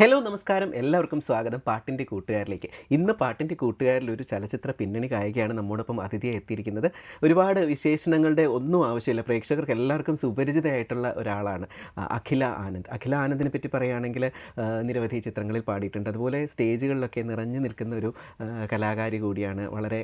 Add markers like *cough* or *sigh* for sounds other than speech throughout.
Hello നമസ്കാരം. എല്ലാവർക്കും സ്വാഗതം പാട്ടിന്റെ കൂട്ടുകാരിലേക്ക്. ഇന്ന് പാട്ടിന്റെ കൂട്ടുകാരിൽ ഒരു ചലച്ചിത്ര പിന്നണി ഗായികയാണ് നമ്മോടൊപ്പം അതിഥിയെ എത്തിയിരിക്കുന്നത്. ഒരുപാട് വിശേഷണങ്ങളുടെ ഒന്നും ആവശ്യമില്ല. പ്രേക്ഷകർക്ക് എല്ലാവർക്കും സുപരിചിതയായിട്ടുള്ള ഒരാളാണ് അഖില ആനന്ദ്. അഖില ആനന്ദിനെ പറ്റി പറയുകയാണെങ്കിൽ നിരവധി ചിത്രങ്ങളിൽ പാടിയിട്ടുണ്ട്. അതുപോലെ സ്റ്റേജുകളിലൊക്കെ നിറഞ്ഞു നിൽക്കുന്ന ഒരു കലാകാരി കൂടിയാണ് വളരെ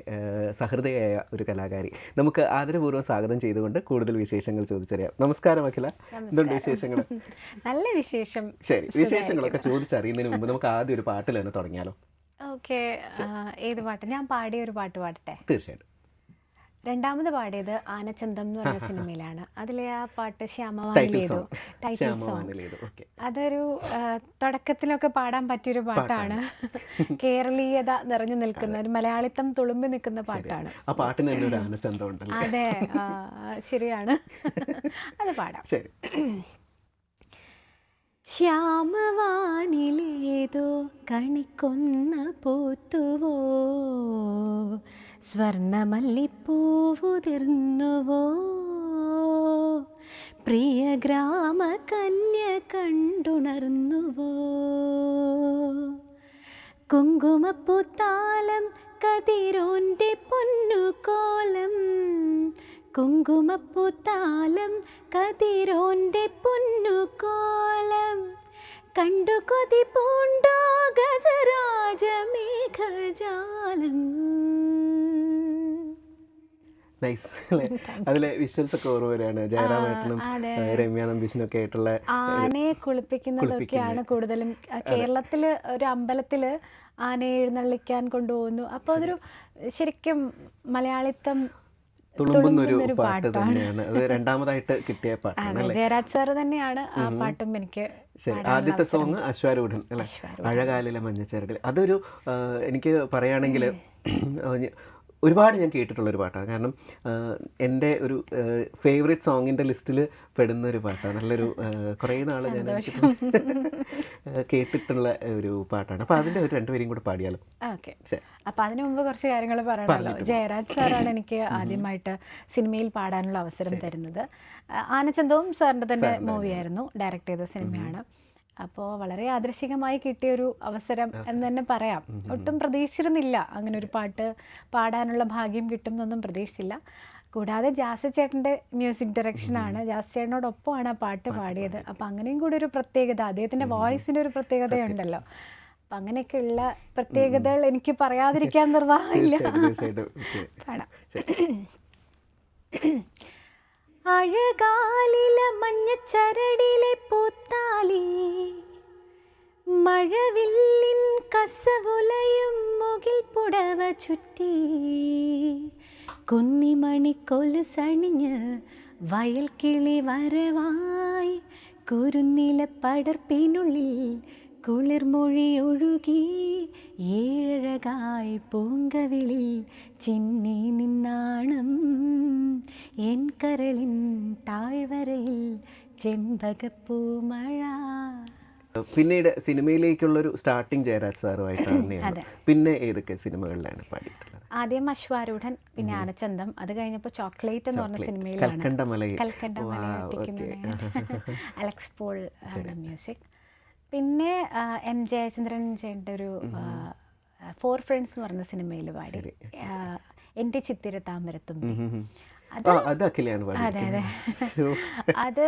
സഹൃദയായ ഒരു കലാകാരി. നമുക്ക് ആദരപൂർവം സ്വാഗതം ചെയ്തുകൊണ്ട് കൂടുതൽ വിശേഷങ്ങൾ ചോദിച്ചറിയാം. നമസ്കാരം അഖില. എന്തുണ്ട് വിശേഷങ്ങൾ? *laughs* നല്ല വിശേഷം. ശരി വിശേഷങ്ങളൊക്കെ ചോദിച്ചറിയുന്നതിന് മുമ്പ് നമുക്ക് ആദ്യം ഒരു പാട്ടിൽ തന്നെ തുടങ്ങിയാലോ? ഓക്കെ ഏത് പാട്ട്? ഞാൻ പാടിയ ഒരു പാട്ട് പാടട്ടെ? തീർച്ചയായിട്ടും. രണ്ടാമത് പാടിയത് ആനച്ചന്തം എന്ന് പറഞ്ഞ സിനിമയിലാണ്. അതിലെ ആ പാട്ട് ശ്യാമവാനിലേതോ. ടൈറ്റിൽ സോങ് അതൊരു തുടക്കത്തിലൊക്കെ പാടാൻ പറ്റിയൊരു പാട്ടാണ്. കേരളീയത നിറഞ്ഞു നിൽക്കുന്ന ഒരു മലയാളിത്തം തുളുമ്പി നിൽക്കുന്ന പാട്ടാണ്. അതെ ശരിയാണ്. *laughs* അത് പാടാം. ശരി. ശ്യാമവാനിലേതോ കണിക്കൊന്ന പൂത്തുവോ? സ്വർണമല്ലിപ്പൂവുതിർന്നുവോ? പ്രിയ ഗ്രാമ കന്യ കണ്ടുണർന്നുവോ? കുങ്കുമപ്പൂത്താലം കതിരോന്റെ പൊന്നുകോലം കുങ്കുമപ്പൂത്താലം കതിരോന്റെ പൊന്നുകോലം. കണ്ടു കൊതി പൂണ്ടോ ഗജരാജ മേഘജാലം നൈസ് അല്ലേ? അതിലെ വിഷ്വൽസ് ഒക്കെ ഓർമ്മ വരികയാണ് ജയറാമേട്ടനും അതെ. രമ്യ നമ്പീഷിനും ഒക്കെ ആയിട്ടുള്ള ആനയെ കുളിപ്പിക്കുന്നതൊക്കെയാണ് കൂടുതലും കേരളത്തിൽ ഒരു അമ്പലത്തിൽ ആനയെ എഴുന്നള്ളിക്കാൻ കൊണ്ടുപോകുന്നു. അപ്പോൾ അതൊരു ശരിക്കും മലയാളിത്തം തുളുമ്പുന്ന ഒരു പാട്ട് തന്നെയാണ്. അത് രണ്ടാമതായിട്ട് കിട്ടിയ പാട്ടാണ് ജയരാജ് സാർ തന്നെയാണ് ആ പാട്ടും എനിക്ക് ശരി ആദ്യത്തെ സോങ് അശ്വാരൂഢൻ അല്ലെ? അഴകാലിലെ മഞ്ഞച്ചരടിൽ. അതൊരു എനിക്ക് പറയുകയാണെങ്കിൽ *clears throat* ഒരുപാട് ഞാൻ കേട്ടിട്ടുള്ള ഒരു പാട്ടാണ്. കാരണം എന്റെ ഒരു ഫേവറേറ്റ് സോങ്ങിന്റെ ലിസ്റ്റിൽ പെടുന്ന ഒരു പാട്ടാണ്. നല്ലൊരു കുറേ നാൾ ഞാൻ *laughs* കേട്ടിട്ടുള്ള ഒരു പാട്ടാണ്. അപ്പോൾ അതിന്റെ ഒരു രണ്ടുപേരും കൂടെ പാടിയാലോ? ഓക്കെ. അപ്പം അതിനു മുമ്പ് കുറച്ച് കാര്യങ്ങൾ പറയണമല്ലോ ജയരാജ് സാറാണ് എനിക്ക് ആദ്യമായിട്ട് സിനിമയിൽ പാടാനുള്ള അവസരം തരുന്നത്. ആനച്ചന്തവും സാറിന്റെ തന്നെ മൂവിയായിരുന്നു. ഡയറക്റ്റ് ചെയ്ത സിനിമയാണ്. അപ്പോൾ വളരെ ആദർശികമായി കിട്ടിയ ഒരു അവസരം. എന്ന് തന്നെ പറയാം. ഒട്ടും പ്രതീക്ഷിച്ചിരുന്നില്ല അങ്ങനെ ഒരു പാട്ട് പാടാനുള്ള ഭാഗ്യം കിട്ടും എന്നൊന്നും പ്രതീക്ഷിച്ചില്ല. കൂടാതെ ജാസ് ചേട്ടന്റെ മ്യൂസിക് ഡയറക്ഷനാണ് ജാസ് ചേട്ടനോടൊപ്പമാണ് ആ പാട്ട് പാടിയത്. അപ്പോൾ അങ്ങനെയും കൂടി ഒരു പ്രത്യേകത അദ്ദേഹത്തിന്റെ വോയിസിന്റെ ഒരു പ്രത്യേകതയുണ്ടല്ലോ. അപ്പം അങ്ങനെയൊക്കെയുള്ള പ്രത്യേകതകൾ എനിക്ക് പറയാതിരിക്കാൻ നിർവാഹമില്ല. പാടാം. അഴകാലില മഞ്ഞച്ചരടിലെ പൂത്താലി മഴവില്ലിൻ കസവുലയും മുകിൽ പുടവ ചുറ്റി കുന്നിമണി കൊലുസണിഞ്ഞ് വയൽ കിളി വരവായി കുരുന്നില പടർപ്പിനുള്ളിൽ കുളിർമൊഴി ഒഴുകി ഏഴഴകായി പൂങ്കവിളിൽ ചിന്നി നിന്നാണം. എൻ കരളിൻ താഴ്വരയിൽ ചെമ്പകപ്പൂമഴ പിന്നീട് സിനിമയിലേക്കുള്ളൊരു സ്റ്റാർട്ടിങ് ജയരാജ് സാറുമായിട്ടാണ്. *laughs* തന്നെയാണ് പിന്നെ ഏതൊക്കെ സിനിമകളിലാണ് പാടിയിട്ടുള്ളത്? ആദ്യം അശ്വാരൂഢൻ പിന്നെ ആനച്ചന്തം. അത് കഴിഞ്ഞപ്പോൾ ചോക്ലേറ്റ് എന്ന് പറഞ്ഞ സിനിമയിലാണ്. കൽക്കണ്ടമലയിൽ. കൽക്കണ്ട Wow, *laughs* അലക്സ് പോൾ മ്യൂസിക്. പിന്നെ എം ജയചന്ദ്രൻ ചേട്ടന്റെ ഒരു ഫോർ ഫ്രണ്ട്സ് എന്ന് പറഞ്ഞ സിനിമയിൽ പാടി. എന്റെ എന്റെ ചിത്തിര താമരത്തും അതെ അത് അത്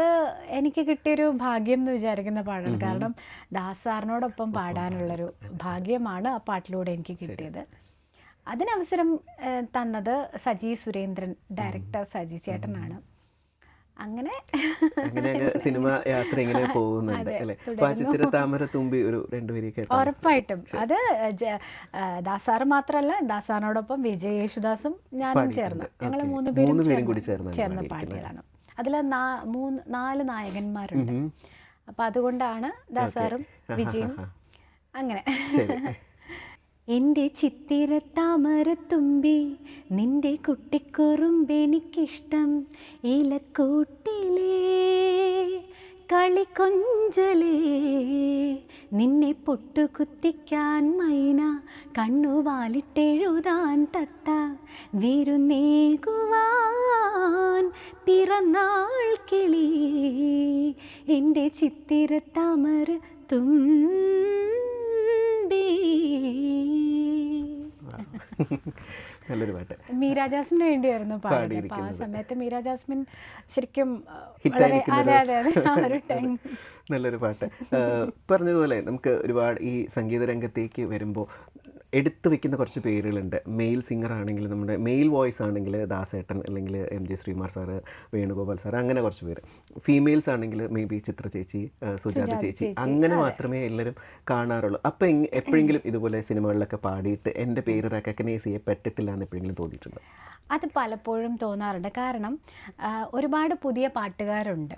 എനിക്ക് കിട്ടിയൊരു ഭാഗ്യം എന്ന് വിചാരിക്കുന്ന പാടാണ്. കാരണം ദാസ് സാറിനോടൊപ്പം പാടാനുള്ളൊരു ഭാഗ്യമാണ് ആ പാട്ടിലൂടെ എനിക്ക് കിട്ടിയത്. അതിനവസരം തന്നത് സജി സുരേന്ദ്രൻ ഡയറക്ടർ സജി ചേട്ടനാണ്. അങ്ങനെ അങ്ങനെ അങ്ങ് സിനിമ യാത്ര ഇങ്ങനെ *laughs* പോകുന്നുണ്ട് അല്ലേ? അപ്പൊ താമര തുമ്പി ഒരു രണ്ടുപേരും ഉറപ്പായിട്ടും. അത് ദാസാറ് മാത്രമല്ല ദാസാറിനോടൊപ്പം വിജയ് യേശുദാസും ഞാനും ചേർന്ന്. ഞങ്ങൾ മൂന്ന് പേരും കൂടി ചേർന്ന് പാടിയതാണ്. അതിൽ മൂന്ന് നാല് നായകന്മാരുണ്ട്. അപ്പൊ അതുകൊണ്ടാണ് ദാസാറും വിജയും അങ്ങനെ. എന്റെ ചിത്തിര താമരത്തുമ്പി നിന്റെ കുട്ടിക്കുറുമ്പെനിക്കിഷ്ടം ഇലക്കൂട്ടിലേ കളിക്കൊഞ്ചലേ നിന്നെ പൊട്ടുകുത്തിക്കാൻ മൈന കണ്ണുവാലിട്ടെഴുതാൻ തത്ത. വിരുന്നേകുവാൻ പിറന്നാൾ കിളി എന്റെ ചിത്തിര താമര നല്ലൊരു പാട്ട്. മീര ജാസ്മിന് വേണ്ടിയായിരുന്നു പാടിയത് ആ സമയത്ത് മീര ജാസ്മിൻ ശരിക്കും *laughs* നല്ലൊരു പാട്ട്. പറഞ്ഞതുപോലെ നമുക്ക് ഒരുപാട് ഈ സംഗീത രംഗത്തേക്ക് വരുമ്പോൾ എടുത്തു വെക്കുന്ന കുറച്ച് പേരുകളുണ്ട്. മെയിൽ സിംഗർ ആണെങ്കിൽ നമ്മുടെ മെയിൽ വോയിസ് ആണെങ്കിൽ ദാസേട്ടൻ അല്ലെങ്കിൽ M G Sreekumar sir Venugopal sir അങ്ങനെ കുറച്ച് പേര്. ഫീമെയിൽസ് ആണെങ്കിൽ മേ ബി ചിത്ര ചേച്ചി സുജാത ചേച്ചി അങ്ങനെ മാത്രമേ എല്ലാവരും കാണാറുള്ളൂ. അപ്പോൾ എപ്പോഴെങ്കിലും ഇതുപോലെ സിനിമകളിലൊക്കെ പാടിയിട്ട് എന്റെ പേര് റെക്കഗ്നൈസ് ചെയ്യപ്പെട്ടിട്ടില്ല എന്ന് എപ്പോഴെങ്കിലും തോന്നിയിട്ടുണ്ടോ? അത് പലപ്പോഴും തോന്നാറുണ്ട്. കാരണം ഒരുപാട് പുതിയ പാട്ടുകാരുണ്ട്.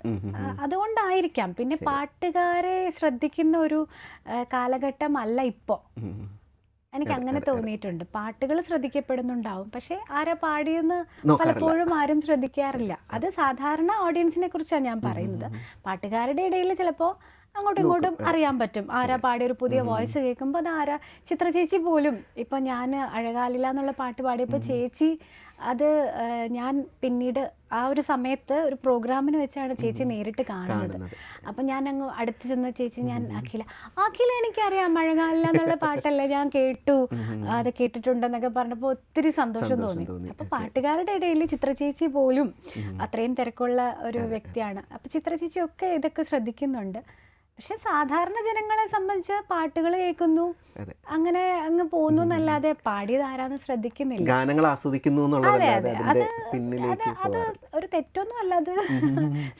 അതുകൊണ്ടായിരിക്കാം. പിന്നെ പാട്ടുകാരെ ശ്രദ്ധിക്കുന്ന ഒരു കാലഘട്ടമല്ല ഇപ്പോൾ. എനിക്ക് അങ്ങനെ തോന്നിയിട്ടുണ്ട്. പാട്ടുകൾ ശ്രദ്ധിക്കപ്പെടുന്നുണ്ടാവും. പക്ഷെ ആരാ പാടിയെന്ന് പലപ്പോഴും ആരും ശ്രദ്ധിക്കാറില്ല. അത് സാധാരണ ഓഡിയൻസിനെ കുറിച്ചാണ് ഞാൻ പറയുന്നത്. പാട്ടുകാരുടെ ഇടയിൽ ചിലപ്പോൾ അങ്ങോട്ടും ഇങ്ങോട്ടും അറിയാൻ പറ്റും. ആരാ പാടിയ ഒരു പുതിയ വോയിസ് കേൾക്കുമ്പോൾ അത് ആരാ? ചിത്ര ചേച്ചി പോലും ഇപ്പം ഞാൻ അഴകാലില്ല എന്നുള്ള പാട്ട് പാടിയപ്പോൾ ചേച്ചി അത് ഞാൻ പിന്നീട് ആ ഒരു സമയത്ത് ഒരു പ്രോഗ്രാമിന് വെച്ചാണ് ചേച്ചി നേരിട്ട് കാണുന്നത്. അപ്പം ഞാൻ അങ്ങ് അടുത്ത് ചെന്ന് ചേച്ചി ഞാൻ അഖില അഖില എനിക്കറിയാം മഴകാലില്ല എന്നുള്ള പാട്ടല്ലേ ഞാൻ കേട്ടു. അത് കേട്ടിട്ടുണ്ടെന്നൊക്കെ പറഞ്ഞപ്പോൾ ഒത്തിരി സന്തോഷം തോന്നി. അപ്പം അപ്പോൾ പാട്ടുകാരുടെ ഇടയിൽ ചിത്ര ചേച്ചി പോലും അത്രയും തിരക്കുള്ള ഒരു വ്യക്തിയാണ്. അപ്പം ചിത്ര ചേച്ചിയൊക്കെ ഇതൊക്കെ ശ്രദ്ധിക്കുന്നുണ്ട്. പക്ഷെ സാധാരണ ജനങ്ങളെ സംബന്ധിച്ച് പാട്ടുകൾ കേൾക്കുന്നു. അങ്ങനെ അങ്ങ് പോകുന്നു എന്നല്ലാതെ പാടിയത് ആരാന്ന് ശ്രദ്ധിക്കുന്നില്ല. ഗാനങ്ങൾ ആസ്വദിക്കുന്നു അതെ ഒരു തെറ്റൊന്നും അല്ല. അത്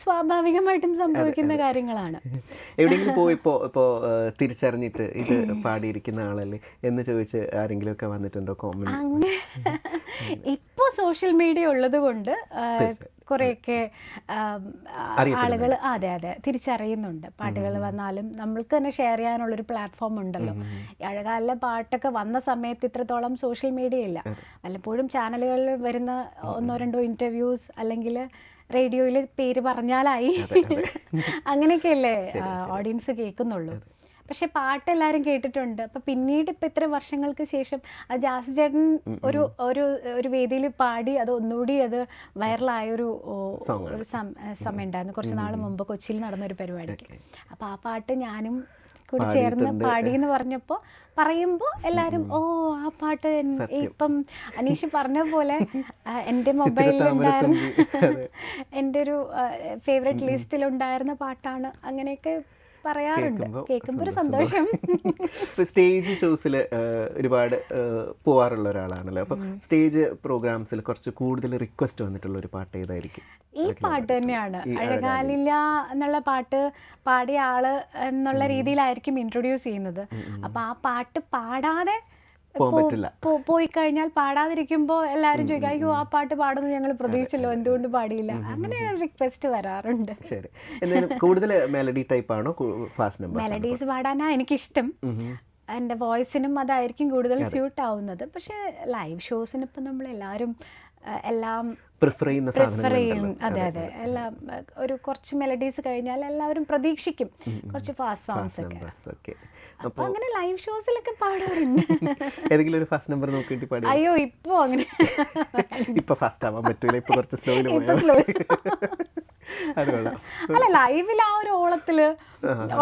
സ്വാഭാവികമായിട്ടും സംഭവിക്കുന്ന കാര്യങ്ങളാണ്. എവിടെയെങ്കിലും പോയി ഇപ്പോ ഇപ്പോൾ തിരിച്ചറിഞ്ഞിട്ട് ഇത് പാടിയിരിക്കുന്ന ആളല്ലേ എന്ന് ചോദിച്ച് ആരെങ്കിലും ഒക്കെ വന്നിട്ടുണ്ടോ കോമൺ ഇപ്പോ സോഷ്യൽ മീഡിയ ഉള്ളത് കൊണ്ട് കുറേയൊക്കെ ആളുകൾ അതെ അതെ തിരിച്ചറിയുന്നുണ്ട്. പാട്ടുകൾ വന്നാലും നമ്മൾക്ക് തന്നെ ഷെയർ ചെയ്യാനുള്ളൊരു പ്ലാറ്റ്ഫോം ഉണ്ടല്ലോ. അഴകാലിലെ പാട്ടൊക്കെ വന്ന സമയത്ത് ഇത്രത്തോളം സോഷ്യൽ മീഡിയ ഇല്ല. വല്ലപ്പോഴും ചാനലുകളിൽ വരുന്ന ഒന്നോ രണ്ടോ ഇന്റർവ്യൂസ് അല്ലെങ്കിൽ റേഡിയോയിൽ പേര് പറഞ്ഞാലായി. *laughs* അങ്ങനെയൊക്കെയല്ലേ? ഓഡിയൻസ് കേൾക്കുന്നുള്ളൂ. പക്ഷെ പാട്ട് എല്ലാവരും കേട്ടിട്ടുണ്ട്. അപ്പൊ പിന്നീട് ഇപ്പൊ ഇത്ര വർഷങ്ങൾക്ക് ശേഷം ആ ജാസ് ചേട്ടൻ ഒരു ഒരു ഒരു വേദിയിൽ പാടി അത് ഒന്നുകൂടി അത് വൈറലായ ഒരു ഒരു സമയം ഉണ്ടായിരുന്നു കുറച്ച് നാൾ മുമ്പ് കൊച്ചിയിൽ നടന്ന ഒരു പരിപാടിക്ക് അപ്പൊ ആ പാട്ട് ഞാനും കൂടി ചേർന്ന് പാടി എന്ന് പറഞ്ഞപ്പോൾ പറയുമ്പോൾ എല്ലാവരും ഓ ആ പാട്ട് ഇപ്പം അനീഷ് പറഞ്ഞ പോലെ എന്റെ എന്റെ മൊബൈലിലുണ്ടായിരുന്ന *laughs* എന്റെ ഒരു ഫേവറേറ്റ് ലിസ്റ്റിലുണ്ടായിരുന്ന പാട്ടാണ് അങ്ങനെയൊക്കെ പറയാറുണ്ട്. കേൾക്കുമ്പോൾ ഒരു സന്തോഷം. *laughs* സ്റ്റേജ് ഷോസിൽ ഒരുപാട് പോവാറുള്ള ഒരാളാണല്ലോ. അപ്പോൾ സ്റ്റേജ് പ്രോഗ്രാംസിൽ കുറച്ച് കൂടുതൽ റിക്വസ്റ്റ് വന്നിട്ടുള്ള ഒരു പാട്ട് ഏതായിരിക്കും? ഈ പാട്ട് തന്നെയാണ്. അഴകാലില്ല എന്നുള്ള പാട്ട് പാടിയ ആൾ എന്നുള്ള രീതിയിലായിരിക്കും ഇൻട്രൊഡ്യൂസ് ചെയ്യുന്നത്. അപ്പൊ ആ പാട്ട് പാടാതെ പോകാൻ പറ്റില്ല. പോയി കഴിഞ്ഞാൽ പാടാതിരിക്കുമ്പോൾ എല്ലാവരും ചോദിക്കും അയ്യോ ആ പാട്ട് പാടുന്നത് ഞങ്ങൾ പ്രതീക്ഷിച്ചല്ലോ എന്തുകൊണ്ട് പാടിയില്ല? അങ്ങനെ റിക്വസ്റ്റ് വരാറുണ്ട്. ശരി. എന്തായാലും കൂടുതൽ മെലഡി ടൈപ്പ് ആണോ? ഫാസ്റ്റ് നമ്പർ മെലഡീസ് പാടാനാ എനിക്കിഷ്ടം. എന്റെ വോയിസിനും അതായിരിക്കും കൂടുതൽ സ്യൂട്ട് ആവുന്നത് പക്ഷേ ലൈവ് ഷോസിന് ഇപ്പം നമ്മൾ എല്ലാവരും എല്ലാം പ്രിഫർ ചെയ്യുന്ന പ്രിഫർ ചെയ്യും. അതെ അതെ എല്ലാം ഒരു കുറച്ച് മെലഡീസ് കഴിഞ്ഞാൽ എല്ലാവരും പ്രതീക്ഷിക്കും. കുറച്ച് ഫാസ്റ്റ് സോങ്സ് ഒക്കെ. നമ്പേഴ്സ് ഓക്കെ അപ്പൊ അങ്ങനെ ലൈവ് ഷോസിലൊക്കെ പാടാറുണ്ട് ഏതെങ്കിലും ഒരു ഫസ്റ്റ് നമ്പർ നോക്കിയിട്ട് പാടി അയ്യോ ഇപ്പോ അങ്ങനെ. ഇപ്പോൾ ഫാസ്റ്റ് ആവാൻ പറ്റൂല ഇപ്പോൾ കുറച്ച് സ്ലോയിൽ അല്ല ലൈവിൽ ആ ഒരു ഓളത്തിൽ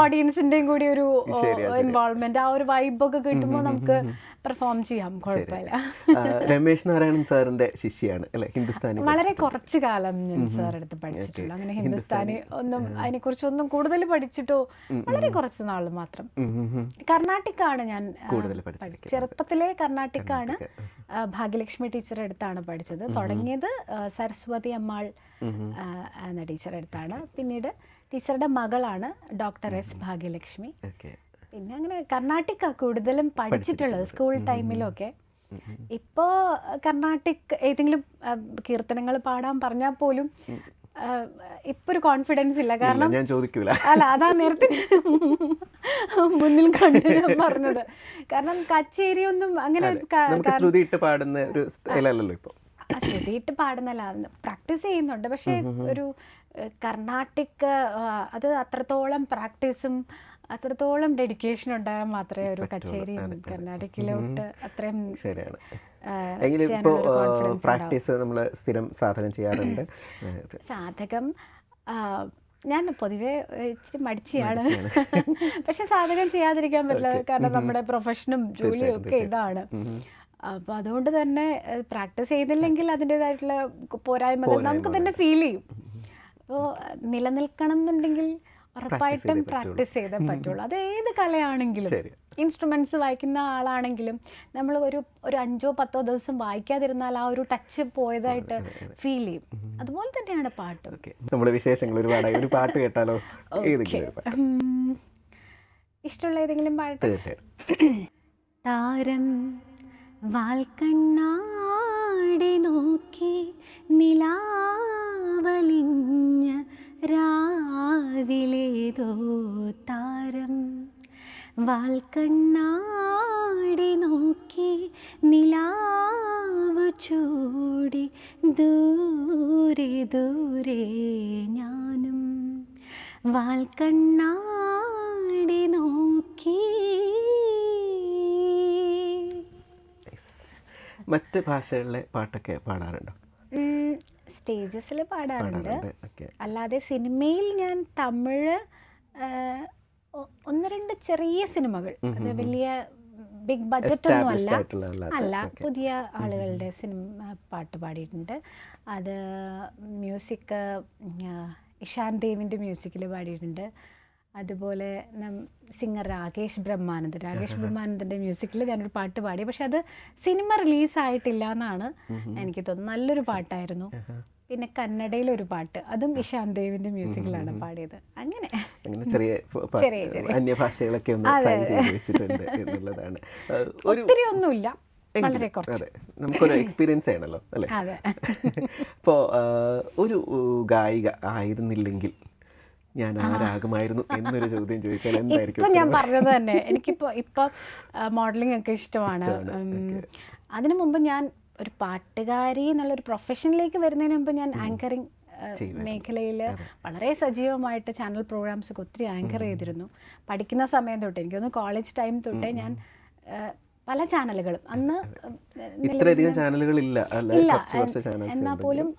ഓഡിയൻസിന്റെയും കൂടി ഒരു ഇൻവോൾവ്മെന്റ് ആ ഒരു വൈബൊക്കെ കിട്ടുമ്പോ നമുക്ക് പെർഫോം ചെയ്യാം കുഴപ്പമില്ല. രമേശ് നാരായണൻ സാറിന്റെ ശിഷ്യാണ് അല്ലെ? ഹിന്ദുസ്ഥാനി വളരെ കുറച്ച് കാലം ഞാൻ സാർ അടുത്ത് പഠിച്ചിട്ടുള്ളൂ. അങ്ങനെ ഹിന്ദുസ്ഥാനി ഒന്നും അതിനെക്കുറിച്ചൊന്നും കൂടുതൽ പഠിച്ചിട്ടോ? വളരെ കുറച്ച് നാൾ മാത്രം. കർണാട്ടിക്കാണ് ഞാൻ കൂടുതൽ. ചെറുപ്പത്തിലെ കർണാട്ടിക്കാണ്. ഭാഗ്യലക്ഷ്മി ടീച്ചറെ അടുത്താണ് പഠിച്ചത്. തുടങ്ങിയത് സരസ്വതി അമ്മാൾ എന്ന ടീച്ചറെ അടുത്താണ്. പിന്നീട് ടീച്ചറുടെ മകളാണ് ഡോക്ടർ എസ് ഭാഗ്യലക്ഷ്മി. പിന്നെ അങ്ങനെ കർണാട്ടിക്ക കൂടുതലും പഠിച്ചിട്ടുള്ളത് സ്കൂൾ ടൈമിലൊക്കെ. ഇപ്പോ കർണാട്ടിക് ഏതെങ്കിലും കീർത്തനങ്ങൾ പാടാൻ പറഞ്ഞാൽ പോലും ഇപ്പൊ ഒരു കോൺഫിഡൻസ് ഇല്ല. കാരണം ഞാൻ ചോദിക്കൂല. അല്ല അതാ നേരത്തെ മുന്നിൽ കണ്ട് ഞാൻ പറഞ്ഞത്. കാരണം കച്ചേരി ഒന്നും അങ്ങനെ ശ്രുതിയിട്ട് ശ്രുതി ഇട്ട് പാടുന്ന ഒരു ഇപ്പൊ. ശ്രുതിയിട്ട് പാടുന്നല്ല പ്രാക്ടീസ് ചെയ്യുന്നുണ്ട്. പക്ഷേ ഒരു കർണാട്ടിക് അത് അത്രത്തോളം പ്രാക്ടീസും അത്രത്തോളം ഡെഡിക്കേഷൻ ഉണ്ടായാൽ മാത്രമേ ഒരു കച്ചേരി കർണാടകയിലോട്ട് അത്രയും ശരിയാണ്. എങ്കിലും ഇപ്പോൾ പ്രാക്ടീസ് നമ്മൾ സ്ഥിരം സാധനം ചെയ്യാറുണ്ട്. *laughs* സാധകം ഞാൻ പൊതുവേ ഇച്ചിരി മടിച്ചയാണ്. *laughs* പക്ഷെ സാധകം ചെയ്യാതിരിക്കാൻ പറ്റില്ല. കാരണം നമ്മുടെ പ്രൊഫഷനും ജോലിയും ഒക്കെ ഇതാണ്. അപ്പോൾ അതുകൊണ്ട് തന്നെ പ്രാക്ടീസ് ചെയ്തില്ലെങ്കിൽ അതിന്റെതായിട്ടുള്ള പോരായ്മകൾ നമുക്ക് തന്നെ ഫീൽ ചെയ്യും. അപ്പോൾ നിലനിൽക്കണം എന്നുണ്ടെങ്കിൽ ഉറപ്പായിട്ടും പ്രാക്ടീസ് ചെയ്തേ പറ്റുള്ളൂ. *laughs* അത് ഏത് കലയാണെങ്കിലും. ഇൻസ്ട്രുമെന്റ്സ് വായിക്കുന്ന ആളാണെങ്കിലും നമ്മൾ ഒരു ഒരു അഞ്ചോ പത്തോ ദിവസം വായിക്കാതിരുന്നാൽ ആ ഒരു ടച്ച് പോയതായിട്ട് ഫീൽ ചെയ്യും. അതുപോലെ തന്നെയാണ് പാട്ടും. നമ്മുടെ വിശേഷങ്ങൾ ഒരുപാട്. ഒരു പാട്ട് കേട്ടാലോ. ഇഷ്ടമുള്ള ഏതെങ്കിലും പാട്ട്? *clears throat* താരം വാൽക്കണ്ണാടി നോക്കി നിലാവലിഞ്ഞ രാവിലേതോ താരം. വാൽക്കണ്ണാടി നോക്കി നിലാവ് ചൂടി ദൂരെ ദൂരെ ഞാനും. വാൽക്കണ്ണാടി നോക്കി. മറ്റ് ഭാഷകളിലെ പാട്ടൊക്കെ പാടാറുണ്ടോ? സ്റ്റേജസിൽ പാടാറുണ്ട്. അല്ലാതെ സിനിമയിൽ ഞാൻ തമിഴ് ഒന്ന് രണ്ട് ചെറിയ സിനിമകൾ. അത് വലിയ ബിഗ് ബഡ്ജറ്റ് ഒന്നും അല്ല. അല്ല പുതിയ ആളുകളുടെ സിനിമ പാട്ട് പാടിയിട്ടുണ്ട്. അത് മ്യൂസിക് ഇഷാൻ ദേവിന്റെ മ്യൂസിക്കിൽ പാടിയിട്ടുണ്ട്. അതുപോലെ സിംഗർ രാകേഷ് ബ്രഹ്മാനന്ദൻ. രാകേഷ് *laughs* ബ്രഹ്മാനന്ദന്റെ മ്യൂസിക്കിൽ ഞാനൊരു പാട്ട് പാടി. പക്ഷെ അത് സിനിമ റിലീസായിട്ടില്ല എന്നാണ് എനിക്ക് തോന്നുന്നത്. നല്ലൊരു പാട്ടായിരുന്നു. *laughs* പിന്നെ കന്നഡയിലൊരു പാട്ട്. അതും ഇഷാൻ ദേവിന്റെ മ്യൂസിക്കിലാണ് പാടിയത്. അങ്ങനെ. *laughs* ചെറിയ ചെറിയ, ചെറിയ. അന്യഭാഷകളൊക്കെ ഒന്ന് ട്രൈ ചെയ്ത് വെച്ചിട്ടുണ്ട് എന്നുള്ളതാണ്. ഒത്തിരി ഒന്നുമില്ല. വളരെ അതെ. നമുക്കൊരു എക്സ്പീരിയൻസ് ആണല്ലോ അല്ലേ? അപ്പോ അപ്പോൾ ഒരു ഗായിക ആയിരുന്നില്ലെങ്കിൽ ഞാൻ ആരാകുമായിരുന്നു എന്നൊരു ചോദ്യം ചോദിച്ചാൽ എന്തായിരിക്കും ഇപ്പൊ ഞാൻ പറഞ്ഞത് തന്നെ. എനിക്കിപ്പോ ഇപ്പൊ മോഡലിംഗ് ഒക്കെ ഇഷ്ടമാണ്. അതിനു മുമ്പ് ഞാൻ ഒരു പാട്ടുകാരി എന്നുള്ളൊരു പ്രൊഫഷനിലേക്ക് വരുന്നതിന് മുമ്പ് ഞാൻ ആങ്കറിങ് മേഖലയിൽ വളരെ സജീവമായിട്ട് ചാനൽ പ്രോഗ്രാംസ് ഒക്കെ ഒത്തിരി ആങ്കർ ചെയ്തിരുന്നു. പഠിക്കുന്ന സമയം തൊട്ട് എനിക്കൊന്ന് കോളേജ് ടൈം തൊട്ടേ ഞാൻ പല ചാനലുകളും അന്ന് ഇത്രയധികം ചാനൽസ് എന്നാൽ പോലും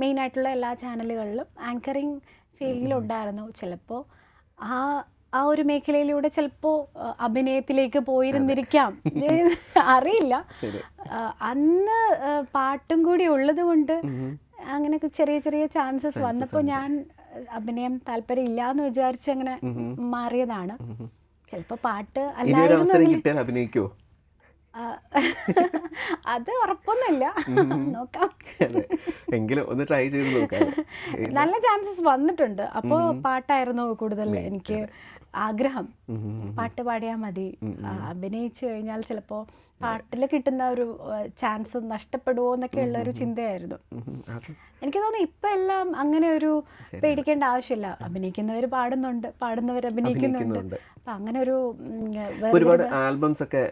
മെയിൻ ആയിട്ടുള്ള എല്ലാ ചാനലുകളിലും ആങ്കറിങ് ഫീൽഡിലുണ്ടായിരുന്നു. ചിലപ്പോൾ ആ ആ ഒരു മേഖലയിലൂടെ ചിലപ്പോൾ അഭിനയത്തിലേക്ക് പോയിരുന്നിരിക്കാം. അറിയില്ല. അന്ന് പാട്ടും കൂടി ഉള്ളത് കൊണ്ട് അങ്ങനെയൊക്കെ ചെറിയ ചെറിയ ചാൻസസ് വന്നപ്പോൾ ഞാൻ അഭിനയം താല്പര്യം ഇല്ല എന്ന് വിചാരിച്ച് അങ്ങനെ മാറിയതാണ്. ചിലപ്പോൾ പാട്ട് അല്ലെങ്കിൽ അല്ലായിരുന്നു അത് ഉറപ്പൊന്നുമില്ല. നോക്കാം. എങ്കിലും ഒന്ന് ട്രൈ ചെയ്ത് നോക്കാം. നല്ല ചാൻസസ് വന്നിട്ടുണ്ട്. അപ്പോൾ പാട്ടായിരുന്നു കൂടുതൽ എനിക്ക് ആഗ്രഹം. പാട്ട് പാടിയാൽ മതി. അഭിനയിച്ചു കഴിഞ്ഞാൽ ചിലപ്പോ പാട്ടിൽ കിട്ടുന്ന ഒരു ചാൻസ് നഷ്ടപ്പെടുമോ എന്നൊക്കെ ഉള്ള ഒരു ചിന്തയായിരുന്നു. എനിക്ക് തോന്നുന്നു ഇപ്പം എല്ലാം അങ്ങനെ ഒരു പേടിക്കേണ്ട ആവശ്യമില്ല. അഭിനയിക്കുന്നവർ പാടുന്നുണ്ട് പാടുന്നവർ അഭിനയിക്കുന്നുണ്ട്. അപ്പൊ അങ്ങനെ ഒരു ഒരുപാട് ആൽബംസ് ഒക്കെ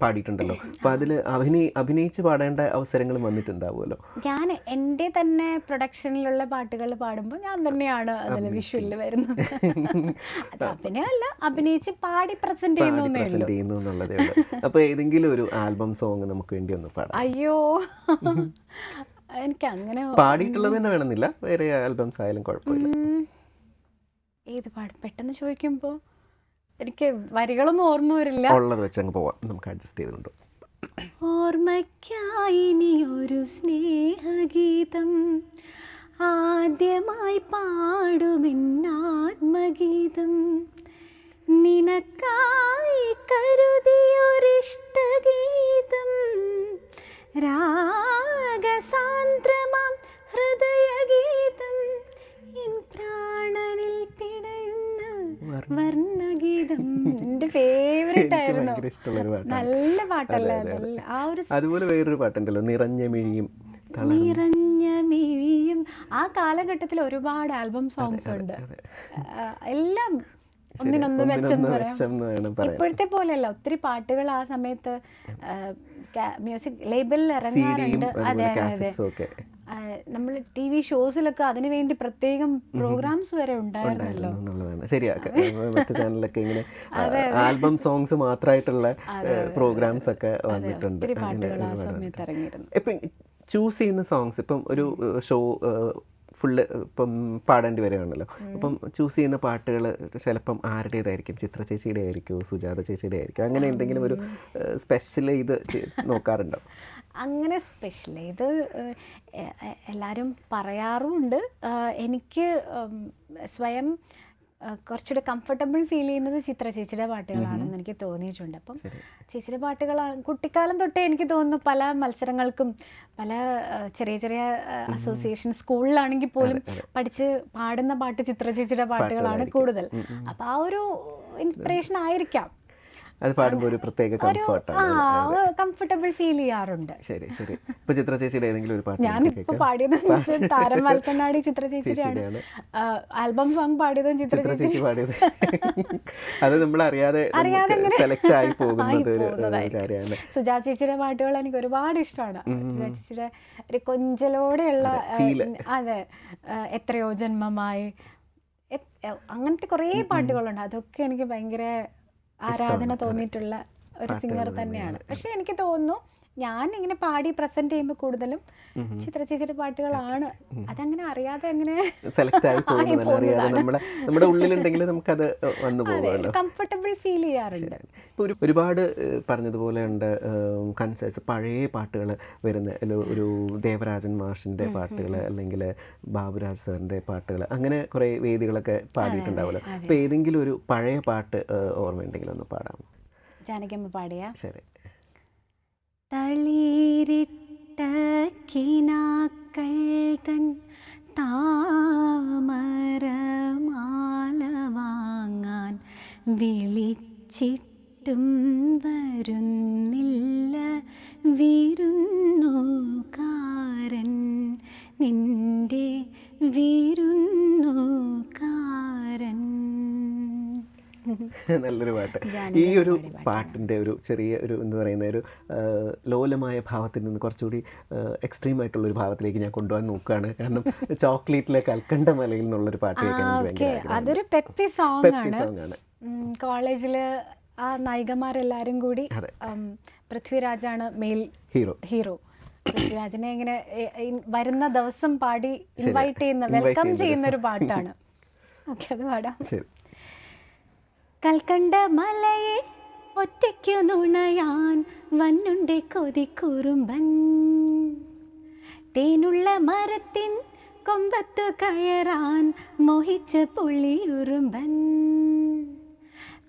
പാടിയിട്ടുണ്ടല്ലോ. അപ്പൊ അതിൽ അഭിനയി അഭിനയിച്ച് പാടേണ്ട അവസരങ്ങൾ വന്നിട്ടുണ്ടാവുമല്ലോ. ഞാൻ എന്റെ തന്നെ പ്രൊഡക്ഷനിലുള്ള പാട്ടുകൾ പാടുമ്പോൾ ഞാൻ തന്നെയാണ് അതിൽ വിഷുവിൽ വരുന്നത്. *laughs* അത് അഭിനയമല്ല അഭിനയിച്ച് പാടി പ്രസന്റ് ചെയ്യുന്നേ എന്നുള്ളതേ ഉള്ളൂ. അപ്പൊ ഏതെങ്കിലും ഒരു ആൽബം സോങ് നമുക്ക് വേണ്ടി ഒന്ന് പാടാം. അയ്യോ. എനിക്ക് അങ്ങനെ പാടിയിട്ടുള്ളത് തന്നെ വേണമെന്നില്ല. വേറെ ആൽബംസ് ആയാലും കുഴപ്പമില്ല. ഏത് പാടും? പെട്ടെന്ന് ചോദിക്കുമ്പോൾ എനിക്ക് വരികളൊന്നും ഓർമ്മ വരില്ല. ഉള്ളത് വെച്ച് അങ്ങ് പോവാം. നമുക്ക് അഡ്ജസ്റ്റ് ചെയ്തുകൊണ്ട്. ഒരു സ്നേഹഗീതം. ആദ്യമായി പാടുമെന്നാത്മഗീതം നിനക്കായി കരുതിയൊരിഷ്ടഗീതം. രാഗസാന്ദ്രമാം ഹൃദയഗീതം. ഇൻ പ്രാണനിൽ പിടയുന്ന വർണഗീതം. *laughs* എന്റെ ഫേവറേറ്റ് ആയിരുന്നു. നല്ല പാട്ടല്ലേ ആ ഒരു അതുപോലെ വേറൊരു പാട്ടുണ്ടല്ലോ നിറഞ്ഞ മിഴിയും നിറഞ്ഞ മിഴിയും. ആ കാലഘട്ടത്തിൽ ഒരുപാട് ആൽബം സോങ്സ് ഉണ്ട്. എല്ലാം ഒന്നിനൊന്ന് മെച്ചെന്ന്. ഇപ്പോഴത്തെ പോലെയല്ല ഒത്തിരി പാട്ടുകൾ ആ സമയത്ത് മ്യൂസിക് ലേബലിൽ ഇറങ്ങാറുണ്ട്. അതെ അതെ. നമ്മൾ ടി വി ഷോസിലൊക്കെ അതിനു വേണ്ടി പ്രത്യേകം പ്രോഗ്രാംസ് വരെ ഉണ്ടായിരുന്നല്ലോ. ശരിയാ മറ്റു ചാനലൊക്കെ ഇങ്ങനെ ആൽബം സോങ്സ് മാത്രമായിട്ടുള്ള പ്രോഗ്രാംസ് ഒക്കെ വന്നിട്ടുണ്ട്. ചൂസ് ചെയ്യുന്ന സോങ്സ് ഇപ്പം ഒരു ഷോ ഫുള്ള് ഇപ്പം പാടേണ്ടി വരികയാണല്ലോ. അപ്പം ചൂസ് ചെയ്യുന്ന പാട്ടുകൾ ചിലപ്പം ആരുടേതായിരിക്കും? ചിത്ര ചേച്ചിയുടെ ആയിരിക്കുമോ സുജാത ചേച്ചിയുടെ ആയിരിക്കും? അങ്ങനെ എന്തെങ്കിലും ഒരു സ്പെഷ്യൽ ഇത് നോക്കാറുണ്ടോ? *laughs* അങ്ങനെ സ്പെഷ്യൽ ഇത് എല്ലാവരും പറയാറുമുണ്ട്. എനിക്ക് സ്വയം കുറച്ചുകൂടെ കംഫർട്ടബിൾ ഫീൽ ചെയ്യുന്നത് ചിത്ര ചേച്ചിയുടെ പാട്ടുകളാണെന്ന് എനിക്ക് തോന്നിയിട്ടുണ്ട്. അപ്പം ചേച്ചിയുടെ പാട്ടുകളാണ് കുട്ടിക്കാലം തൊട്ടേ എനിക്ക് തോന്നുന്നു പല മത്സരങ്ങൾക്കും പല ചെറിയ ചെറിയ അസോസിയേഷൻ സ്കൂളിലാണെങ്കിൽ പോലും പഠിച്ച് പാടുന്ന പാട്ട് ചിത്ര ചേച്ചിയുടെ പാട്ടുകളാണ് കൂടുതൽ. അപ്പം ആ ഒരു ഇൻസ്പിറേഷൻ ആയിരിക്കാം. അത് പാടുമ്പോൾ ഒരു പ്രത്യേക കംഫർട്ടാണ് കംഫർട്ടബിൾ ഫീൽ ചെയ്യാറുണ്ട്. ശരി ശരി. ഇപ്പൊ ചിത്ര ചേച്ചിയുടെ ഏതെങ്കിലും ഒരു പാട്ട് ഞാൻ ഞാനിപ്പോ പാടിയത് താരം വൽക്കണ്ണാടി ചിത്ര ചേച്ചിയുടെയാണ്. ആൽബം സോങ് പാടിയതും ചിത്ര ചേച്ചി പാടിയത്. അത് നമ്മൾ അറിയാതെ സെലക്ട് ആയി പോകുന്നത് ഒരു പോകുന്നതായിരിക്കും. കാര്യമാണ്. സുജാ ചേച്ചിയുടെ പാട്ടുകൾ എനിക്ക് ഒരുപാട് ഇഷ്ടമാണ്. സുജാ ചേച്ചിയുടെ ഒരു കൊഞ്ചലോടെയുള്ള അതെ എത്രയോ ജന്മമായി അങ്ങനത്തെ കുറേ പാട്ടുകളുണ്ട്. അതൊക്കെ എനിക്ക് ഭയങ്കര ആരാധന തോന്നിയിട്ടുള്ള ഒരു സിംഗർ തന്നെയാണ്. പക്ഷെ എനിക്ക് തോന്നുന്നു ഞാൻ ഇങ്ങനെ പാടി പ്രസന്റ് ചെയ്യുമ്പോൾ കൂടുതലും ചിത്ര ചേച്ചിയുടെ പാട്ടുകളാണ്. അതങ്ങനെ അറിയാതെ അങ്ങനെ സെലക്ട് ആയി. നമ്മുടെ നമ്മുടെ ഉള്ളിലുണ്ടെങ്കിൽ നമുക്കത് വന്നു പോകുമല്ലോ. കംഫർട്ടബിൾ ഫീൽ ചെയ്യാറുണ്ട്. ഇപ്പോൾ ഒരു ഒരുപാട് പറഞ്ഞതുപോലെ ഉണ്ട് കൺസേഴ്സ് പഴയ പാട്ടുകൾ വരുന്ന ഒരു- ദേവരാജൻ മാഷിന്റെ പാട്ടുകൾ അല്ലെങ്കിൽ ബാബുരാജ് സാറിന്റെ പാട്ടുകൾ അങ്ങനെ കുറേ വേദികളൊക്കെ പാടിയിട്ടുണ്ടാവുമല്ലോ. അപ്പോൾ ഏതെങ്കിലും ഒരു പഴയ പാട്ട് ഓർമ്മയുണ്ടെങ്കിൽ ഒന്ന് പാടാം ജാനകിയമ്മ പാടിയ? ശരി. തളിരിട്ട കിനാക്കൾ തൻ താമരമാല വാങ്ങാൻ വിളിച്ചിട്ടും വരുന്നില്ല. വിരുന്നുകാരൻ നിന്റെ വിരുന്നുകാരൻ നല്ലൊരു പാട്ട്. ഈ ഒരു പാട്ടിന്റെ ഒരു ചെറിയ ഒരു എന്ന് പറയുന്ന ഒരു ലോലമായ ഭാവത്തിൽ നിന്ന് കുറച്ചുകൂടി എക്സ്ട്രീം ആയിട്ടുള്ള ഒരു ഭാവത്തിലേക്ക് ഞാൻ കൊണ്ടുപോകാൻ നോക്കുകയാണ്. കാരണം ചോക്ലേറ്റിലെ കൽക്കണ്ട മലയിൽ നിന്നുള്ളൊരു പാട്ട് കേൾക്കാൻ എനിക്ക് അതൊരു പെപ്പി സോങ് ആണ്. കോളേജിൽ ആ നായികമാരെല്ലാരും കൂടി പൃഥ്വിരാജാണ് മെയിൽ ഹീറോ ഹീറോ പൃഥ്വിരാജിനെ ഇങ്ങനെ വരുന്ന ദിവസം പാടി ഇൻവൈറ്റ് ചെയ്യുന്ന വെൽക്കം ചെയ്യുന്ന ചെയ്യുന്ന ഒരു പാട്ടാണ്. ഓക്കെ അത് പാടാം. ശരി. കൽക്കണ്ട മലയെ ഒറ്റയ്ക്കു നുണയാൻ വന്നുണ്ട് കൊതിക്കുറുമ്പൻ തേനുള്ള മരത്തിൻ കൊമ്പത്തു കയറാൻ മോഹിച്ച പുള്ളിയുറുമ്പൻ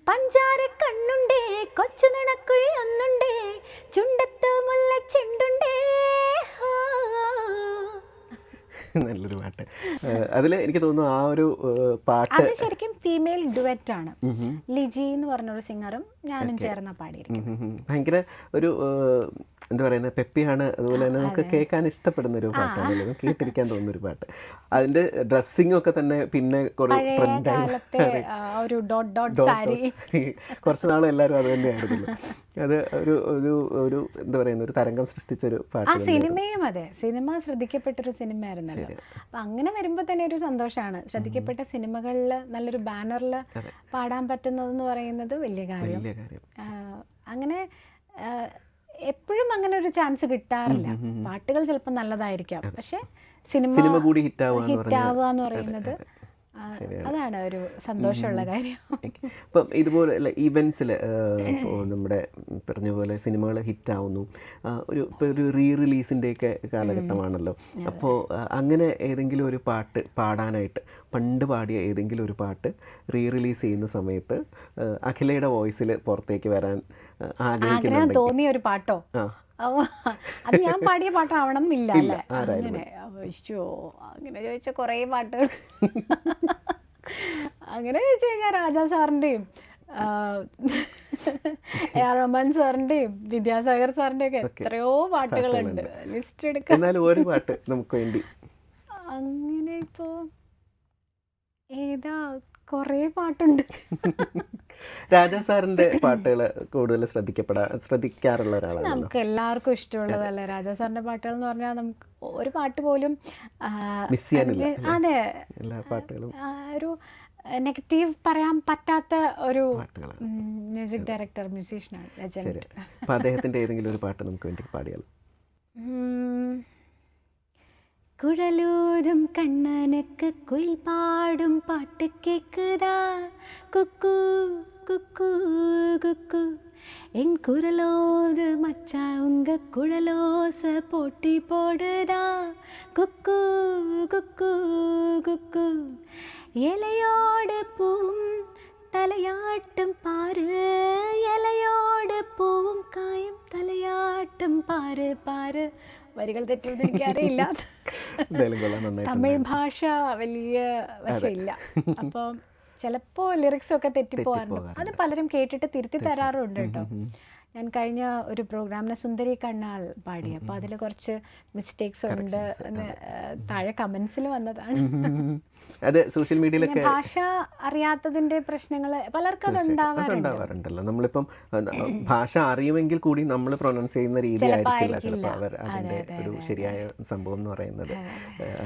പഞ്ചാര കണ്ണുണ്ടേ കൊച്ചു നുണക്കുഴി ഒന്നുണ്ടേ ചുണ്ടത്തു മുല്ല ചെണ്ടുണ്ടേ ഹോ. നല്ലൊരു പാട്ട്. അതിൽ എനിക്ക് തോന്നുന്നു ആ ഒരു പാട്ട് അത് ശരിക്കും ഫീമെയിൽ ഡുവറ്റ് ആണ്. ലിജി എന്ന് പറഞ്ഞൊരു സിംഗറും ഞാനും ചേർന്ന പാടിയിരിക്കും. ഭയങ്കര ഒരു എന്താ പറയുന്നത് പെപ്പിയാണ്. അതുപോലെ തന്നെ നമുക്ക് കേൾക്കാൻ ഇഷ്ടപ്പെടുന്ന ഒരു പാട്ടാണ്. നമുക്ക് കേട്ടിരിക്കാൻ തോന്നുന്ന ഒരു പാട്ട്. അതിന്റെ ഡ്രസ്സിംഗ് ഒക്കെ തന്നെ പിന്നെ കുറെ ട്രെൻഡായി കുറച്ച് നാളും എല്ലാവരും അത് തന്നെയായിരുന്നു അത് ഒരു ഒരു ഒരു എന്താ പറയുന്ന ഒരു തരംഗം സൃഷ്ടിച്ച ഒരു പാട്ട് സിനിമയും അതെ. സിനിമ ശ്രദ്ധിക്കപ്പെട്ടൊരു സിനിമയായിരുന്നല്ലോ. അപ്പൊ അങ്ങനെ വരുമ്പോൾ തന്നെ ഒരു സന്തോഷമാണ് ശ്രദ്ധിക്കപ്പെട്ട സിനിമകളിൽ നല്ലൊരു ബാനറിൽ പാടാൻ പറ്റുന്നതെന്ന് പറയുന്നത് വലിയ കാര്യം. അങ്ങനെ എപ്പോഴും അങ്ങനെ ഒരു ചാൻസ് കിട്ടാറില്ല. പാട്ടുകൾ ചിലപ്പോൾ നല്ലതായിരിക്കാം. പക്ഷെ സിനിമ സിനിമ കൂടി ഹിറ്റ് ആവുക എന്ന് പറയുന്നത് അതാണ് ഒരു സന്തോഷമുള്ള കാര്യം. ഇപ്പം ഇതുപോലെ ഇവൻസിൽ ഇപ്പോൾ നമ്മുടെ പറഞ്ഞ പോലെ സിനിമകൾ ഹിറ്റാവുന്നു. ഒരു ഇപ്പോൾ ഒരു റീ റിലീസിന്റെയൊക്കെ കാലഘട്ടമാണല്ലോ അപ്പോൾ അങ്ങനെ ഏതെങ്കിലും ഒരു പാട്ട് പാടാനായിട്ട് പണ്ട് പാടിയ ഏതെങ്കിലും ഒരു പാട്ട് റീ റിലീസ് ചെയ്യുന്ന സമയത്ത് അഖിലയുടെ വോയിസിൽ പുറത്തേക്ക് വരാൻ ആഗ്രഹം തോന്നിയ ഒരു പാട്ടോ അത് ഞാൻ പാടിയ പാട്ടാവണം എന്നില്ല അങ്ങനെ അങ്ങനെ ചോദിച്ച കുറേ പാട്ടുകൾ. അങ്ങനെ ചോദിച്ചു കഴിഞ്ഞാൽ രാജാ ആർ റഹ്മാൻ സാറിന്റെയും വിദ്യാസാഗർ സാറിന്റെ ഒക്കെ എത്രയോ പാട്ടുകളുണ്ട്. ലിസ്റ്റ് എടുക്കാൻ ഒരു പാട്ട് നമുക്ക് വേണ്ടി. അങ്ങനെ ഇപ്പോ ഏതാ കൊറേ പാട്ടുണ്ട്. രാജാ സാറിന്റെ പാട്ടുകൾ കൂടുതൽ ശ്രദ്ധിക്കപ്പെടാ ശ്രദ്ധിക്കാറുള്ള ഒരാളാണ് നമുക്ക് എല്ലാവർക്കും ഇഷ്ടമുള്ളതല്ലേ രാജാ സാറിന്റെ പാട്ടുകൾ എന്ന് പറഞ്ഞാൽ നമുക്ക് ഒരു പാട്ട് പോലും മിസ് ചെയ്യാനില്ല അതെ. എല്ലാ പാട്ടുകളും. ഒരു നെഗറ്റീവ് പറയാൻ പറ്റാത്ത ഒരു മ്യൂസിക് ഡയറക്ടർ മ്യൂസീഷ്യനാണ് അദ്ദേഹത്തിന്റെ ഏതെങ്കിലും ഒരു പാട്ട് നമുക്ക് വേണ്ടി പാടിയാൽ குழலூதும் கண்ணனுக்கு குயில் பாடும் பாட்டு கேக்குதா? குக்கு குக்கு குக்கு. என் குரலோடு மச்சா உங்க குழலோச போட்டி போடுதா? குக்கு குக்கு குக்கு. இலையோடு பூவும் தலையாட்டும் பாரு. இலையோடு பூவும் காயும் தலையாட்டும் பாரு பாரு. വരികൾ തെറ്റുമെന്ന് എനിക്കറിയില്ല തമിഴ് ഭാഷ വലിയ വശമില്ല അപ്പം ചിലപ്പോൾ ലിറിക്സ് ഒക്കെ തെറ്റിപ്പോകാറുണ്ട്. അത് പലരും കേട്ടിട്ട് തിരുത്തി തരാറുണ്ട് കേട്ടോ. ഞാൻ കഴിഞ്ഞ ഒരു പ്രോഗ്രാമിന് സുന്ദരി കണ്ണാൽ പാടി. അപ്പോൾ അതിൽ കുറച്ച് മിസ്റ്റേക്സ് ഉണ്ട് എന്ന് താഴെ കമന്റ്സിൽ വന്നതാണ്. അത് സോഷ്യൽ മീഡിയയിലൊക്കെ ഭാഷ അറിയാത്തതിന്റെ പ്രശ്നങ്ങൾ പലർക്കും അത് ഉണ്ടാവാറുണ്ട് അതുണ്ടാവാറുണ്ടല്ലോ നമ്മളിപ്പം ഭാഷ അറിയുമെങ്കിൽ കൂടി നമ്മൾ പ്രൊനൗൺസ് ചെയ്യുന്ന രീതി ആയിരിക്കില്ല ചിലപ്പോൾ അവർ അതിന്റെ ഒരു ശരിയായ സംഭവം എന്ന് പറയുന്നത്.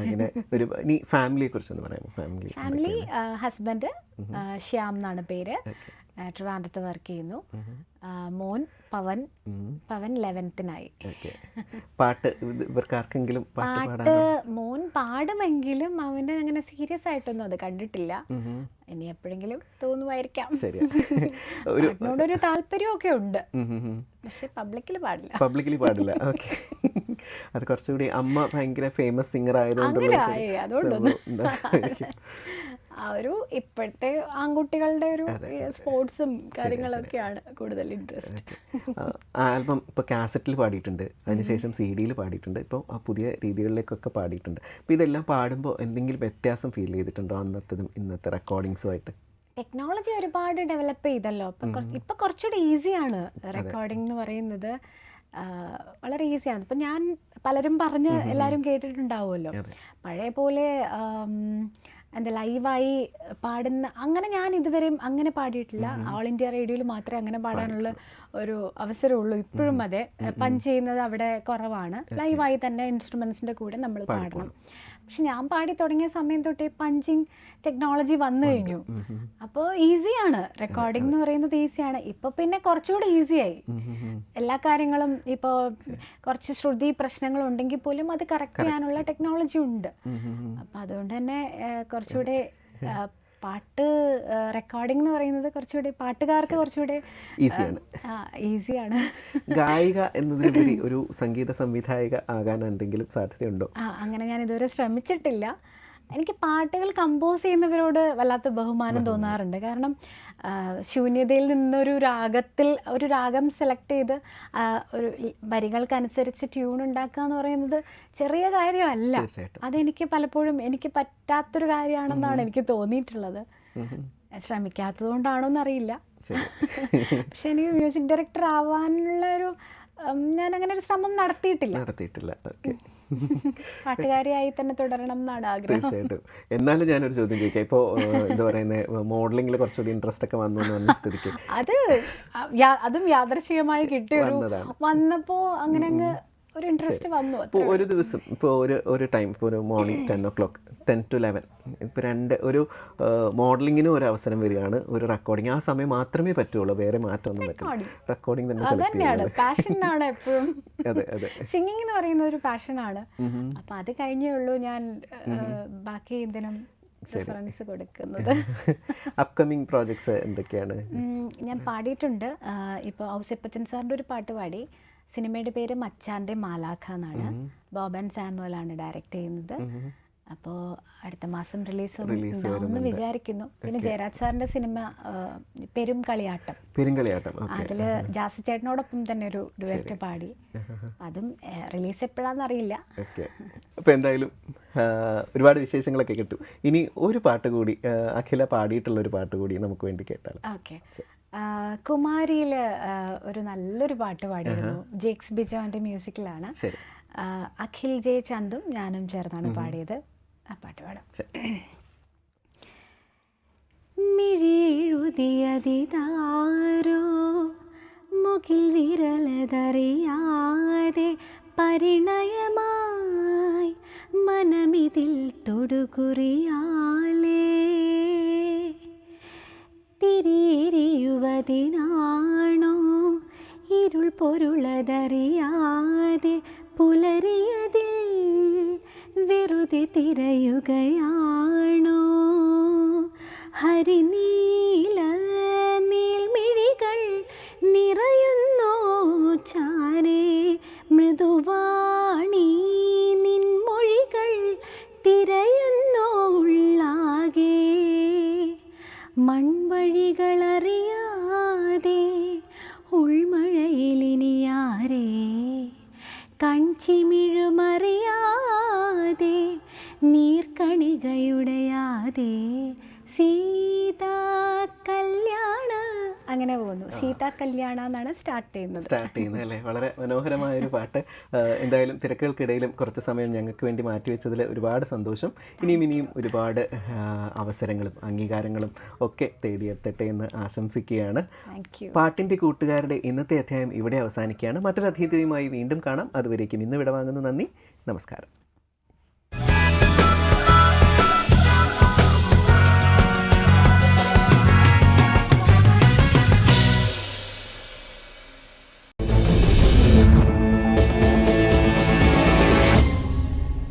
അങ്ങനെ ഒരു ഇനി ഫാമിലിയെ കുറിച്ചൊന്ന് പറയാമോ ഫാമിലി ഫാമിലി ഹസ്ബൻഡ് ശ്യാം എന്നാണ് പേര്. ട്രിവാൻഡ്രത്ത് വർക്ക് ചെയ്യുന്നു. മോൻ പവൻ പവൻ ലെവൻത്തിനായി. പാട്ട് ഇവർക്ക് ആർക്കെങ്കിലും പാട്ട് മോൻ പാടുമെങ്കിലും അവന്റെ അങ്ങനെ സീരിയസ് ആയിട്ടൊന്നും അത് കണ്ടിട്ടില്ല. ഇനി എപ്പോഴെങ്കിലും തോന്നുമായിരിക്കാം. പാട്ടിനോടൊരു താല്പര്യമൊക്കെ ഉണ്ട്. പക്ഷെ പബ്ലിക്കിൽ പാടില്ല. പബ്ലിക്കിൽ പാടില്ല. ഓക്കെ. അത് കുറച്ചുകൂടി അമ്മ ഭയങ്കര ഫേമസ് സിംഗർ ആയതുകൊണ്ടുള്ള ആ ഒരു ഇപ്പോഴത്തെ ആൺകുട്ടികളുടെ ഒരു സ്പോർട്സും കാര്യങ്ങളൊക്കെയാണ് കൂടുതൽ ഇൻട്രസ്റ്റ്. ആൽബം ഇപ്പോൾ കാസറ്റിൽ പാടിയിട്ടുണ്ട്. അതിനുശേഷം സി ഡിയിൽ പാടിയിട്ടുണ്ട്. ഇപ്പോൾ ആ പുതിയ രീതികളിലേക്കൊക്കെ പാടിയിട്ടുണ്ട്. അപ്പോൾ ഇതെല്ലാം പാടുമ്പോൾ എന്തെങ്കിലും വ്യത്യാസം ഫീൽ ചെയ്തിട്ടുണ്ടോ അന്നത്തതും ഇന്നത്തെ റെക്കോർഡിങ്സുമായിട്ട് ടെക്നോളജി ഒരുപാട് ഡെവലപ്പ് ചെയ്തല്ലോ. അപ്പം കുറച്ച് ഇപ്പം കുറച്ചുകൂടി ഈസിയാണ് റെക്കോർഡിംഗ് എന്ന് പറയുന്നത്. വളരെ ഈസിയാണ് ഇപ്പം ഞാൻ പലരും പറഞ്ഞ് എല്ലാവരും കേട്ടിട്ടുണ്ടാവുമല്ലോ. പഴയ പോലെ എന്താ ലൈവായി പാടുന്ന അങ്ങനെ ഞാൻ ഇതുവരെയും അങ്ങനെ പാടിയിട്ടില്ല. ഓൾ ഇന്ത്യ റേഡിയോയിൽ മാത്രമേ അങ്ങനെ പാടാനുള്ള ഒരു അവസരമുള്ളൂ. ഇപ്പോഴും അതെ. പഞ്ച് ചെയ്യുന്നത് അവിടെ കുറവാണ്. ലൈവായി തന്നെ ഇൻസ്ട്രുമെൻസിന്റെ കൂടെ നമ്മൾ പാടണം. പക്ഷെ ഞാൻ പാടി തുടങ്ങിയ സമയം തൊട്ടേ പഞ്ചിങ് ടെക്നോളജി വന്നു കഴിഞ്ഞു. അപ്പോൾ ഈസിയാണ്. റെക്കോർഡിംഗ് എന്ന് പറയുന്നത് ഈസിയാണ്. ഇപ്പോൾ പിന്നെ കുറച്ചുകൂടി ഈസിയായി. എല്ലാ കാര്യങ്ങളും ഇപ്പോൾ കുറച്ച് ശ്രുതി പ്രശ്നങ്ങൾ ഉണ്ടെങ്കിൽ പോലും അത് കറക്റ്റ് ചെയ്യാനുള്ള ടെക്നോളജി ഉണ്ട്. അപ്പം അതുകൊണ്ട് തന്നെ കുറച്ചുകൂടെ പാട്ട് റെക്കോർഡിംഗ് എന്ന് പറയുന്നത് കുറച്ചുകൂടി പാട്ടുകാർക്ക് കുറച്ചുകൂടി ഈസിയാണ്. ഈസിയാണ്. ഗായിക എന്നതിലുപരി ഒരു സംഗീത സംവിധായിക ആകാൻ എന്തെങ്കിലും സാധ്യതയുണ്ടോ? ആ അങ്ങനെ ഞാൻ ഇതുവരെ ശ്രമിച്ചിട്ടില്ല. എനിക്ക് പാട്ടുകൾ കമ്പോസ് ചെയ്യുന്നവരോട് വല്ലാത്ത ബഹുമാനം തോന്നാറുണ്ട്. കാരണം ശൂന്യതയിൽ നിന്നൊരു രാഗത്തിൽ ഒരു രാഗം സെലക്ട് ചെയ്ത് ഒരു വരികൾക്കനുസരിച്ച് ട്യൂൺ ഉണ്ടാക്കുക എന്ന് പറയുന്നത് ചെറിയ കാര്യമല്ല. അതെനിക്ക് പലപ്പോഴും എനിക്ക് പറ്റാത്തൊരു കാര്യമാണെന്നാണ് എനിക്ക് തോന്നിയിട്ടുള്ളത്. ശ്രമിക്കാത്തത് കൊണ്ടാണോ എന്നറിയില്ല *laughs* പക്ഷെ എനിക്ക് മ്യൂസിക് ഡയറക്ടർ ആവാനുള്ള ഒരു ഞാൻ അങ്ങനെ ഒരു ശ്രമം നടത്തിയിട്ടില്ല. നടത്തിയിട്ടില്ല. ഓക്കെ. പാട്ടുകാരിയായി തന്നെ തുടരണം എന്നാണ് ആഗ്രഹം. തീർച്ചയായിട്ടും. എന്നാലും ഞാനൊരു ചോദ്യം ചോദിക്കാം. ഇപ്പോ എന്താ പറയുന്നത് മോഡലിംഗിൽ കുറച്ചുകൂടി ഇൻട്രസ്റ്റ് ഒക്കെ വന്നു എന്ന് പറഞ്ഞ സ്ഥിതിക്ക്. അത് അതും യാദർശികമായി വന്നതാണ്. വന്നപ്പോ അങ്ങനെ അങ്ങ് ഒരു ഇൻട്രസ്റ്റ് വന്നു ഇപ്പോൾ ഒരു ദിവസം ഇപ്പോൾ ഒരു ഒരു ടൈം ഇപ്പോൾ ഒരു morning ten o'clock ten to eleven ഇപ്പോൾ രണ്ട് ഒരു മോഡലിങ്ങിനും ഒരു അവസരം വരികയാണ്. ഒരു റെക്കോർഡിങ് ആ സമയം മാത്രമേ പറ്റുള്ളൂ. വേറെ മാറ്റമൊന്നും പറ്റില്ല. റെക്കോർഡിംഗ് തന്നെ തന്നെയാണ് പാഷനാണ് എപ്പോഴും. *laughs* അതെ അതെ. സിംഗിങ് എന്ന് പറയുന്ന ഒരു പാഷനാണ് അപ്പൊ അത് കഴിഞ്ഞേ ഉള്ളൂ ഞാൻ ബാക്കി എന്തിനും റെഫറൻസ് കൊടുക്കുന്നത്. *laughs* അപ്കമിങ് പ്രോജക്ട്സ് എന്തൊക്കെയാണ്? ഞാൻ പാടിയിട്ടുണ്ട്. ഇപ്പോൾ ഔസേപ്പച്ചൻ സാറിന്റെ ഒരു പാട്ട് പാടി. സിനിമയുടെ പേര് മച്ചാന്റെ മാലാഖ എന്നാണ്. ബോബൻ സാമുവൽ ആണ് ഡയറക്റ്റ് ചെയ്യുന്നത്. അപ്പോൾ അടുത്ത മാസം റിലീസ് ഉണ്ടാവുമെന്ന് വിചാരിക്കുന്നു. പിന്നെ ജയരാജ് സാറിന്റെ സിനിമ പെരും കളിയാട്ടം. പെരുങ്കളിയാട്ടം കളിയാട്ടം അതിൽ ജാസി ചേട്ടനോടൊപ്പം തന്നെ ഒരു ഡുവറ്റ് പാടി. അതും റിലീസ് എപ്പോഴാന്ന് അറിയില്ല അപ്പോൾ എന്തായാലും ഒരുപാട് വിശേഷങ്ങളൊക്കെ കിട്ടും. ഇനി ഒരു പാട്ട് കൂടി അഖില പാടിയിട്ടുള്ള ഒരു പാട്ട് കൂടി നമുക്ക് വേണ്ടി കേട്ടാൽ ഓക്കെ. കുമാരിയിൽ ഒരു നല്ലൊരു പാട്ട് പാടിയിരുന്നു. ജേക്സ് ബിജോന്റെ മ്യൂസിക്കിലാണ്. അഖിൽ ജെ ചന്ദും ഞാനും ചേർന്നാണ് പാടിയത്. ആ പാട്ട് പാടാം. ശരി. മിഴിഴുതിയതിതാരോ മുകിൽ വിരലതറിയാതെ പരിണയമായി മനമിതിൽ തൊടുകുറിയാലേ? തിരിയുവതിനാണോ ഇരുൾ പൊരുളതറിയാതെ പുലരിയതിൽ വെറുതെ തിരയുകയാണോ? ഹരിനീല നീൽമിഴികൾ നിറയുന്നു ചാരേ മൃദുവാണി നിൻമൊഴികൾ തിരയുന്നു ഉള്ളാകെ. മൺവഴികളറിയാതെ ഉൾമഴയിലിനിയാരേ കൺചിമിഴുമറിയാതെ നീർക്കണികയുടയാതെ സീതാ കല്യാണ അങ്ങനെ പോകുന്നു. സീത കല്യാണ എന്നാണ് സ്റ്റാർട്ട് ചെയ്യുന്നത്. സ്റ്റാർട്ട് ചെയ്യുന്നത് അല്ലേ? വളരെ മനോഹരമായ ഒരു പാട്ട് എന്തായാലും തിരക്കുകൾക്കിടയിലും കുറച്ച് സമയം ഞങ്ങൾക്ക് വേണ്ടി മാറ്റിവെച്ചതിൽ ഒരുപാട് സന്തോഷം. ഇനിയും ഇനിയും ഒരുപാട് അവസരങ്ങളും അംഗീകാരങ്ങളും ഒക്കെ തേടിയെത്തട്ടെ എന്ന് ആശംസിക്കുകയാണ്. പാട്ടിന്റെ കൂട്ടുകാരുടെ ഇന്നത്തെ അധ്യായം ഇവിടെ അവസാനിക്കുകയാണ്. മറ്റൊരു അതിഥിയുമായി വീണ്ടും കാണാം. അതുവരേക്കും ഇന്ന് വിടവാങ്ങുന്നു. നന്ദി. നമസ്കാരം.